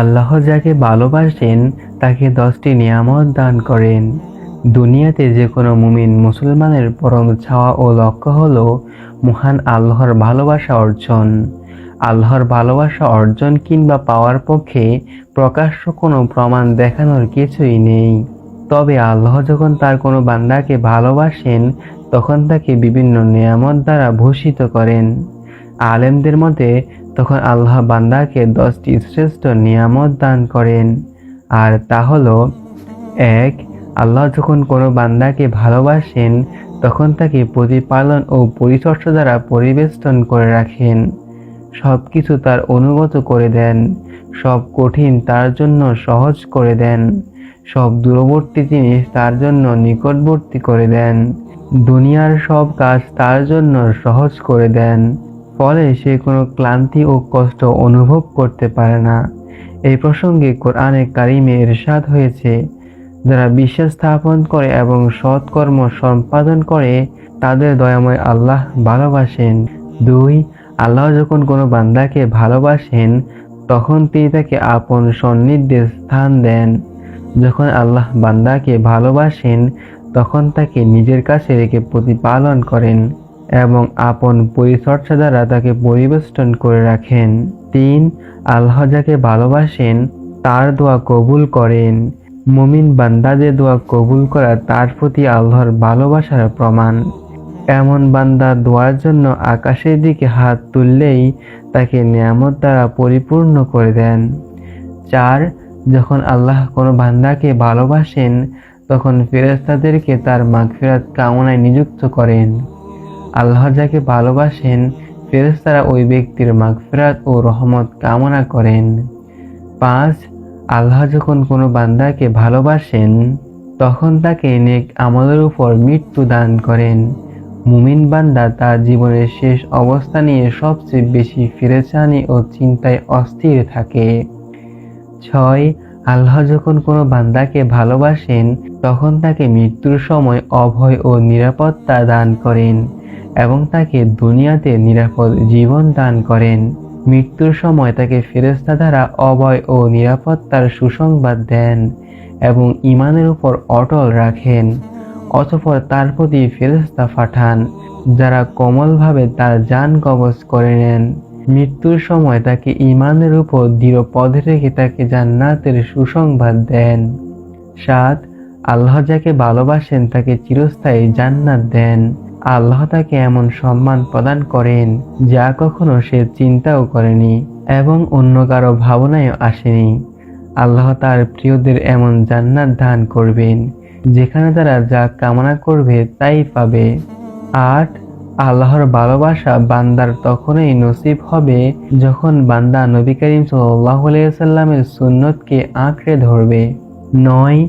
আল্লাহ যাকে ভালোবাসেন, তাকে দশটি নিয়ামত দান করেন। দুনিয়াতে যে কোনো মুমিন মুসলমানের পরম ছাওয়া ও লক্ষ্য হল মহান আল্লাহর ভালোবাসা অর্জন। আল্লাহর ভালোবাসা অর্জন কিংবা পাওয়ার পক্ষে প্রকাশ্য কোনো প্রমাণ দেখানোর কিছুই নেই। তবে আল্লাহ যখন তার কোনো বান্দাকে ভালোবাসেন, তখন তাকে বিভিন্ন নিয়ামত দ্বারা ভূষিত করেন। আলেমদের মতে তখন আল্লাহ বান্দাকে দশটি শ্রেষ্ঠ নিয়ামত দান করেন। আর তা হলো, এক, আল্লাহ যখন কোনো বান্দাকে ভালোবাসেন, তখন তাকে প্রতিপালন ও পরিচর্যা দ্বারা পরিবেষ্টন করে রাখেন। সব কিছু তার অনুগত করে দেন, সব কঠিন তার জন্য সহজ করে দেন, সব দূরবর্তী জিনিস তার জন্য নিকটবর্তী করে দেন, দুনিয়ার সব কাজ তার জন্য সহজ করে দেন। ফলে সে কোনো ক্লান্তি ও কষ্ট অনুভব করতে পারে না। এই প্রসঙ্গে কোরআনে কারিমে ইরশাদ হয়েছে, যারা বিশ্বাস স্থাপন করে এবং সৎকর্ম সম্পাদন করে, তাদের দয়াময় আল্লাহ ভালোবাসেন। দুই, আল্লাহ যখন কোনো বান্দাকে ভালোবাসেন, তখন তিনি তাকে আপন সন্নিধ্যে স্থান দেন। যখন আল্লাহ বান্দাকে ভালোবাসেন, তখন তাকে নিজের কাছে রেখে প্রতিপালন করেন। এবং আপন পরিচর্যা দ্বারা তাকে পরিবেষ্টন করে রাখেন। তিন আল্লাহ যাকে ভালোবাসেন, তার দোয়া কবুল করেন। মুমিন বান্দাদের দোয়া কবুল করা তার প্রতি আল্লাহর ভালোবাসার প্রমাণ। এমন বান্দা দোয়ার জন্য আকাশের দিকে হাত তুললেই তাকে নিয়ামত দ্বারা পরিপূর্ণ করে দেন। চার, যখন আল্লাহ কোনো বান্দাকে ভালোবাসেন, তখন ফেরেস্তাদেরকে তার মাগফিরাত কামনায় নিযুক্ত করেন। আল্লাহ যাকে ভালোবাসেন ফেরেস্তারা ওই ব্যক্তির মাগফিরাত ও রহমত কামনা করেন। পাঁচ, আল্লাহ যখন কোনো বান্দাকে ভালোবাসেন, তখন তাকে নেক আমলের উপর মৃত্যু দান করেন। মুমিন বান্দা তার জীবনের শেষ অবস্থা নিয়ে সবচেয়ে বেশি ফিরেচানি ও চিন্তায় অস্থির থাকে। ছয় আল্লাহ যখন কোনো বান্দাকে ভালোবাসেন, তখন তাকে মৃত্যুর সময় অভয় ও নিরাপত্তা দান করেন এবং তাকে দুনিয়াতে নিরাপদ জীবন দান করেন। মৃত্যুর সময় তাকে ফেরেস্তা দ্বারা অভয় ও নিরাপত্তার সুসংবাদ দেন এবং ইমানের উপর অটল রাখেন, অতঃপর তার প্রতি ফেরেস্তা পাঠান, যারা কোমলভাবে তার যান কবজ করে নেন। মৃত্যুর সময় তাকে ইমানের উপর দৃঢ় পদে রেখে তাকে জান্নাতের সুসংবাদ দেন। সাত, আল্লাহ যাকে ভালোবাসেন তাকে চিরস্থায়ী জান্নাত দেন। আল্লাহ তাকে এমন সম্মান প্রদান করেন যা কখনো সে চিন্তাও করেনি এবং অন্য কারও ভাবনায় আসেনি। আল্লাহ তার প্রিয়দের এমন জান্নাত দান করবেন, যেখানে তারা যা কামনা করবে তাই পাবে। আট আল্লাহর ভালোবাসা বান্দার তখনই নসিব হবে যখন বান্দা নবী করিম সাল্লামের সুন্নতকে আঁকড়ে ধরবে। নয়,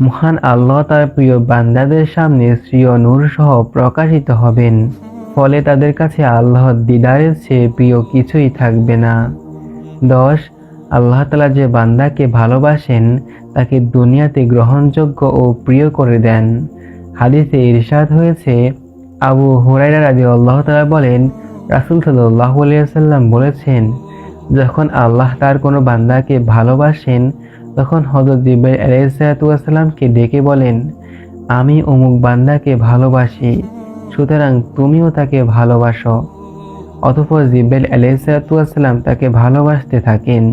মহান আল্লাহ তার প্রিয় বান্দাদের সামনে শ্রীয় নূর সহ প্রকাশিত হবেন। ফলে তাদের কাছে আল্লাহর দিদারের চেয়ে প্রিয় কিছুই থাকবে না। দশ, আল্লাহ তালা যে বান্দাকে ভালোবাসেন, তাকে দুনিয়াতে গ্রহণযোগ্য ও প্রিয় করে দেন। হাদিসে ইরশাদ হয়েছে আবু হুরাইরা রাজি আল্লাহ তালা বলেন, রাসুল সাল্লাহ সাল্লাম বলেছেন, যখন আল্লাহ তার কোনো বান্দাকে ভালোবাসেন, তখন হজরত জিব্রাইল আলাইসালামকে ডেকে বলেন, আমি অমুক বান্দাকে ভালোবাসি, সুতরাং তুমিও তাকে ভালোবাসো। অতঃপর জিব্রাইল আলাইসালাম তাকে ভালোবাসতে থাকেন।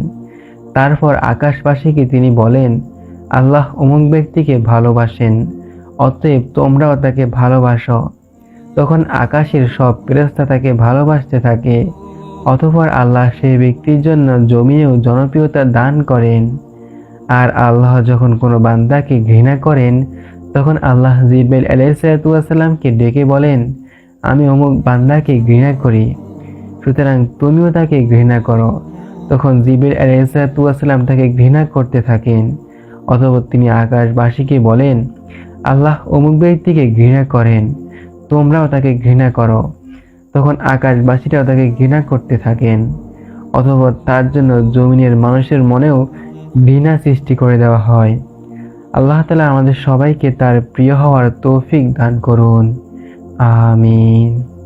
তারপর আকাশবাসীকে তিনি বলেন, আল্লাহ অমুক ব্যক্তিকে ভালোবাসেন, অতএব তোমরাও তাকে ভালোবাসো। তখন আকাশের সব ফেরেস্তা তাকে ভালোবাসতে থাকে, অতঃপর আল্লাহ সেই ব্যক্তির জন্য জমিয়েও জনপ্রিয়তা দান করেন। আর আল্লাহ যখন কোনো বান্দাকে ঘৃণা করেন, তখন আল্লাহ জিবেল আলাইসালামকে ডেকে বলেন, আমি অমুক বান্দাকে ঘৃণা করি, সুতরাং তুমিও তাকে ঘৃণা করো। তখন জিবেল আলাইসালাম তাকে ঘৃণা করতে থাকেন অথবা তিনি আকাশবাসীকে বলেন, আল্লাহ অমুক ব্যক্তিকে ঘৃণা করেন। তোমরাও তাকে ঘৃণা করো। তখন আকাশবাসীরাও তাকে ঘৃণা করতে থাকেন। অথবা তার জন্য জমিনের মানুষের মনেও ঘৃণা সৃষ্টি করে দেওয়া হয়। আল্লাহ তালা আমাদের সবাইকে তার প্রিয় হওয়ার তৌফিক দান করুন। আমিন।